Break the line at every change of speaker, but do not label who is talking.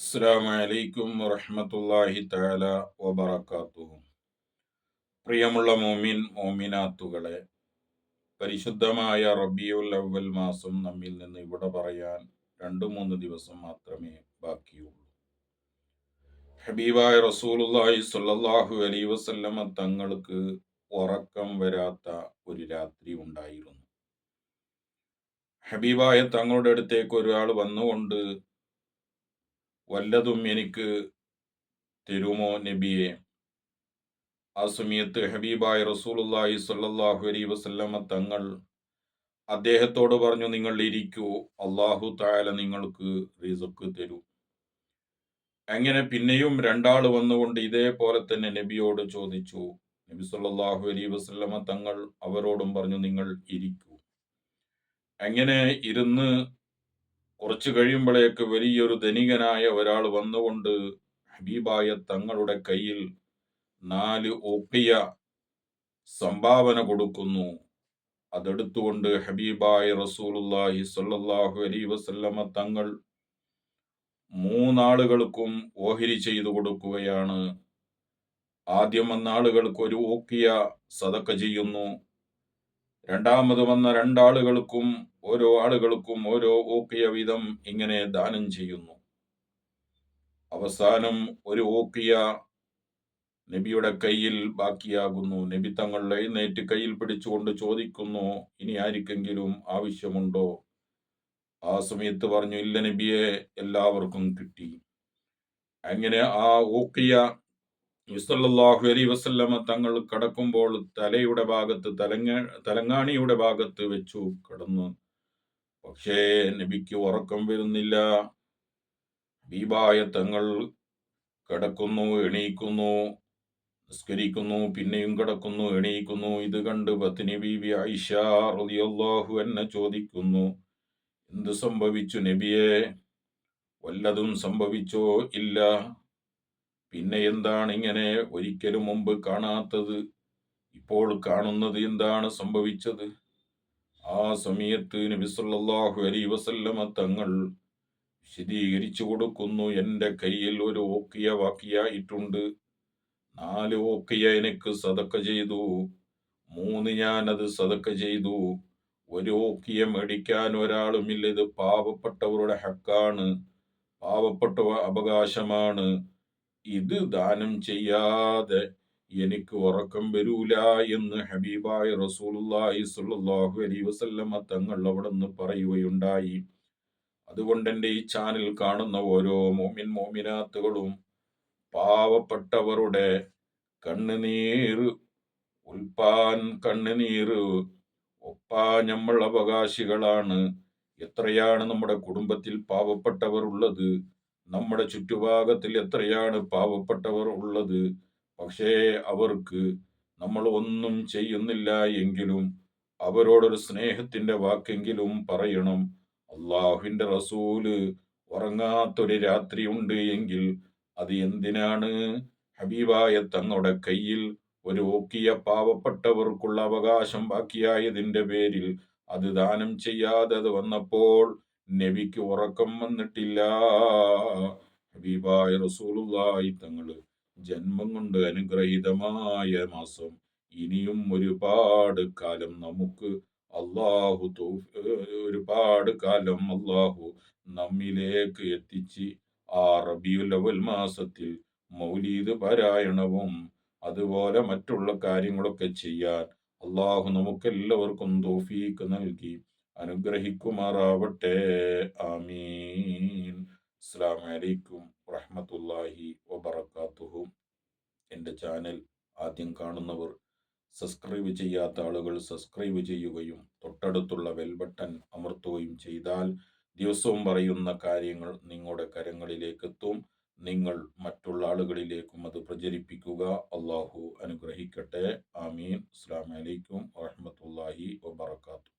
അസ്സാം വലൈക്കും വറഹമത്തല്ലാഹി താല വബറകാതുഹു പ്രിയമുള്ള മോമിൻ മോമിനാത്തുകളെ പരിശുദ്ധമായ റബിയുൽ അവൽ മാസം നമ്മിൽ നിന്ന് ഇവിടെ പറയാൻ രണ്ടു മൂന്ന് ദിവസം മാത്രമേ ബാക്കിയുള്ളൂ. ഹബീബായ റസൂലുള്ളാഹി സ്വല്ലല്ലാഹു അലൈ വസല്ലമ തങ്ങൾക്ക് ഉറക്കം വരാത്ത ഒരു രാത്രി ഉണ്ടായിരുന്നു. ഹബീബായ തങ്ങളുടെ അടുത്തേക്ക് ഒരാൾ വന്നുകൊണ്ട് വല്ലതും എനിക്ക് തരുമോ നബിയെ? ആ സമയത്ത് ഹബീബായ റസൂലുള്ളാഹി സല്ലാഹു അലൈ വസല്ലമ തങ്ങൾ അദ്ദേഹത്തോട് പറഞ്ഞു നിങ്ങൾ ഇരിക്കൂ അള്ളാഹു താല നിങ്ങൾക്ക് റിസക്ക് തരൂ. അങ്ങനെ പിന്നെയും രണ്ടാൾ വന്നുകൊണ്ട് ഇതേപോലെ തന്നെ നബിയോട് ചോദിച്ചു. നബി സല്ലാഹു അലൈ വസല്ലമ തങ്ങൾ അവരോടും പറഞ്ഞു നിങ്ങൾ ഇരിക്കൂ. അങ്ങനെ ഇരുന്ന് കുറച്ചു കഴിയുമ്പോഴേക്ക് വലിയൊരു ധനികനായ ഒരാൾ വന്നുകൊണ്ട് ഹബീബായ തങ്ങളുടെ കയ്യിൽ നാല് ഒപ്പിയ സംഭാവന കൊടുക്കുന്നു. അതെടുത്തുകൊണ്ട് ഹബീബായ റസൂലുല്ലാഹി സ്വല്ലല്ലാഹു അലൈഹി വസല്ലമ തങ്ങൾ മൂന്നാളുകൾക്കും ഓഹരി ചെയ്തു കൊടുക്കുകയാണ്. ആദ്യം വന്ന ആളുകൾക്ക് ഒരു ഓക്കിയ സതക്ക ചെയ്യുന്നു. രണ്ടാമത് വന്ന രണ്ടാളുകൾക്കും ഓരോ ആളുകൾക്കും ഓരോ ഓക്കിയ വീതം ഇങ്ങനെ ദാനം ചെയ്യുന്നു. അവസാനം ഒരു ഓക്കിയ നബിയുടെ കയ്യിൽ ബാക്കിയാകുന്നു. നബി തങ്ങൾ എഴുന്നേറ്റ് കയ്യിൽ പിടിച്ചുകൊണ്ട് ചോദിക്കുന്നു ഇനി ആർക്കെങ്കിലും ആവശ്യമുണ്ടോ? ആ സമയത്ത് പറഞ്ഞു ഇല്ല നബിയെ എല്ലാവർക്കും കിട്ടി. അങ്ങനെ ആ ഓക്കിയ വിസല്ലാഹു അലി വസല്ലമ തങ്ങൾ കടക്കുമ്പോൾ തലയുടെ ഭാഗത്ത് തലങ്ങ തലങ്ങാണിയുടെ ഭാഗത്ത് വെച്ചു കടന്നു. പക്ഷേ നബിക്ക് ഉറക്കം വരുന്നില്ല. ബീബായ തങ്ങൾ കിടക്കുന്നു എണീക്കുന്നു നിസ്കരിക്കുന്നു പിന്നെയും കിടക്കുന്നു എണീക്കുന്നു. ഇത് കണ്ട് പത്നി ബീബി ഐഷ റളിയല്ലാഹു എന്നെ ചോദിക്കുന്നു എന്ത് സംഭവിച്ചു നബിയെ? വല്ലതും സംഭവിച്ചോ? ഇല്ല. പിന്നെ എന്താണ് ഇങ്ങനെ ഒരിക്കലും മുമ്പ് കാണാത്തത്? ഇപ്പോൾ കാണുന്നത് എന്താണ് സംഭവിച്ചത്? ആ സമയത്ത് നബി സല്ലല്ലാഹു അലൈഹി വസല്ലമ തങ്ങൾ വിശദീകരിച്ചു കൊടുക്കുന്നു. എന്റെ കയ്യിൽ ഒരു ഓക്കിയ വാക്കിയായിട്ടുണ്ട്. നാല് ഓക്കിയ എനിക്ക് സതക്ക ചെയ്തു. മൂന്ന് ഞാനത് സതക്ക ചെയ്തു. ഒരു ഓക്കിയ മേടിക്കാൻ ഒരാളുമില്ല. ഇത് പാവപ്പെട്ടവരുടെ ഹക്കാണ്. പാവപ്പെട്ട അവകാശമാണ്. ഇത് ദാനം ചെയ്യാതെ എനിക്ക് ഉറക്കം വരൂല എന്ന് ഹബീബായ റസൂലുള്ളാഹി സ്വല്ലല്ലാഹു അലൈഹി വസല്ലമ തങ്ങൾ അവിടെ നിന്ന് പറയുകയുണ്ടായി. അതുകൊണ്ട് എന്റെ ഈ ചാനൽ കാണുന്ന ഓരോ മോമിൻ മോമിനാത്തുകളും പാവപ്പെട്ടവരുടെ കണ്ണുനീർ ഉൽപ്പാൻ കണ്ണുനീർ ഒപ്പാ നമ്മൾ അവകാശികളാണ്. എത്രയാണ് നമ്മുടെ കുടുംബത്തിൽ പാവപ്പെട്ടവർ ഉള്ളത്? നമ്മുടെ ചുറ്റുഭാഗത്തിൽ എത്രയാണ് പാവപ്പെട്ടവർ ഉള്ളത്? പക്ഷേ അവർക്ക് നമ്മൾ ഒന്നും ചെയ്യുന്നില്ല എങ്കിലും അവരോടൊരു സ്നേഹത്തിന്റെ വാക്കെങ്കിലും പറയണം. അള്ളാഹുവിന്റെ റസൂൽ ഉറങ്ങാത്തൊരു രാത്രി ഉണ്ട് എങ്കിൽ അത് എന്തിനാണ്? ഹബീബായ തങ്ങളുടെ കയ്യിൽ ഒരു ഓക്കിയ പാവപ്പെട്ടവർക്കുള്ള അവകാശം ബാക്കിയായതിന്റെ പേരിൽ അത് ദാനം ചെയ്യാതെ വന്നപ്പോൾ നബിക്ക് ഉറക്കം വന്നിട്ടില്ല. ഹബീബായ റസൂലുള്ളാഹി തങ്ങൾ ജന്മം കൊണ്ട് അനുഗ്രഹീതമായ മാസം. ഇനിയും ഒരുപാട് കാലം നമുക്ക് അള്ളാഹു ഒരുപാട് കാലം അള്ളാഹു നമ്മിലേക്ക് എത്തിച്ച് ആ റബിയുൽ അവൽ മാസത്തിൽ മൗലീദ് പാരായണവും അതുപോലെ മറ്റുള്ള കാര്യങ്ങളൊക്കെ ചെയ്യാൻ അള്ളാഹു നമുക്കെല്ലാവർക്കും തോഫീക്ക് നൽകി. അനുഗ്രഹിക്കുമാറാവട്ടെ. ആമീൻ. അസ്സാം വലൈക്കും വറഹമത്തല്ലാഹി വബർക്കാത്തുഹു എന്റെ ചാനൽ ആദ്യം കാണുന്നവർ സബ്സ്ക്രൈബ് ചെയ്യാത്ത ആളുകൾ സബ്സ്ക്രൈബ് ചെയ്യുകയും തൊട്ടടുത്തുള്ള ബെൽ ബട്ടൺ അമർത്തുകയും ചെയ്താൽ ദിവസവും പറയുന്ന കാര്യങ്ങൾ നിങ്ങളുടെ കരങ്ങളിലേക്ക് എത്തും നിങ്ങൾ മറ്റുള്ള ആളുകളിലേക്കും അത് പ്രചരിപ്പിക്കുക. അള്ളാഹു അനുഗ്രഹിക്കട്ടെ. ആമീൻ. അസ്സാം വലൈക്കും വറഹമത്തല്ലാഹി വബർക്കാത്തു